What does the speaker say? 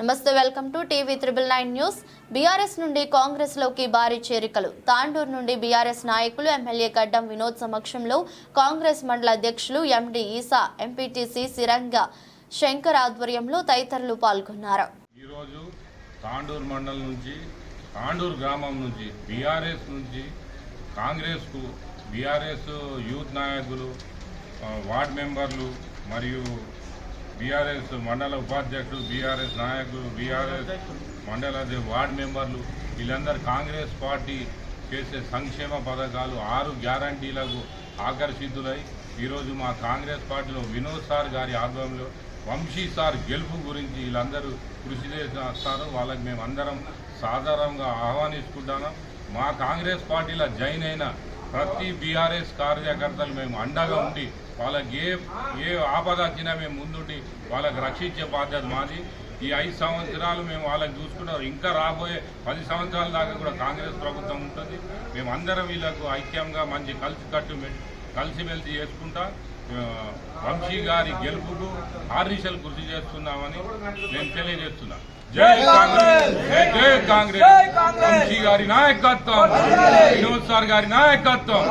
నమస్తే welcome to TV triple nine news. BRS నుండి కాంగ్రెస్లోకి భారీ చేరికలు. తాండూరు నుండి బీఆర్ఎస్ నాయకులు ఎమ్మెల్యే గడ్డం వినోద్ సమక్షంలో కాంగ్రెస్ మండల అధ్యక్షులు ఎండి ఈసా ఎంపీటీసీ సిరంగ శంకర్ ఆధ్వర్యంలో తదితరులు పాల్గొన్నారు. ఈరోజు తాండూరు మండలం నుంచి తాండూరు గ్రామం నుంచి బీఆర్ఎస్ నుంచి కాంగ్రెస్కు బీఆర్ఎస్ యూత్ నాయకులు ఆ, వార్డ్ మెంబర్లు మరియు బీఆర్ఎస్ మండల ఉపాధ్యక్షులు బీఆర్ఎస్ నాయకులు బీఆర్ఎస్ మండల వార్డు వార్డ్ మెంబర్లు వీళ్ళందరూ కాంగ్రెస్ పార్టీ చేసే సంక్షేమ పథకాలు ఆరు గ్యారంటీలకు ఆకర్షితులై ఈరోజు మా కాంగ్రెస్ పార్టీలో వినోద్ సార్ గారి ఆధ్వర్యంలో వంశీ సార్ గెలుపు గురించి వీళ్ళందరూ కృషి చేస్తారు. వాళ్ళకి మేము అందరం సాధారణంగా ఆహ్వానించుకుంటాను మా కాంగ్రెస్ పార్టీలో జాయిన్ అయిన ప్రతి బీఆర్ఎస్ కార్యకర్తలు మేము అండగా ఉండి వాళ్ళకి ఏ ఏ ఆపద వచ్చినా మేము ముందుండి వాళ్ళకి రక్షించే బాధ్యత మాది. ఈ ఐదు సంవత్సరాలు మేము వాళ్ళకి చూసుకుంటాం ఇంకా రాబోయే పది సంవత్సరాల దాకా కూడా కాంగ్రెస్ ప్రభుత్వం ఉంటుంది. మేము అందరం వీళ్ళకు ఐక్యంగా మంచి కలిసికట్టు మె- కలిసిమెలిసి చేసుకుంటా వంశీ గారి గెలుపుకు ఆర్నిషలు కృషి చేస్తున్నామని నేను తెలియజేస్తున్నాను జై కాంగ్రెస్ జై కాంగ్రెస్ వంశీ గారి నాయకత్వం వినోద్ సార్ గారి నాయకత్వం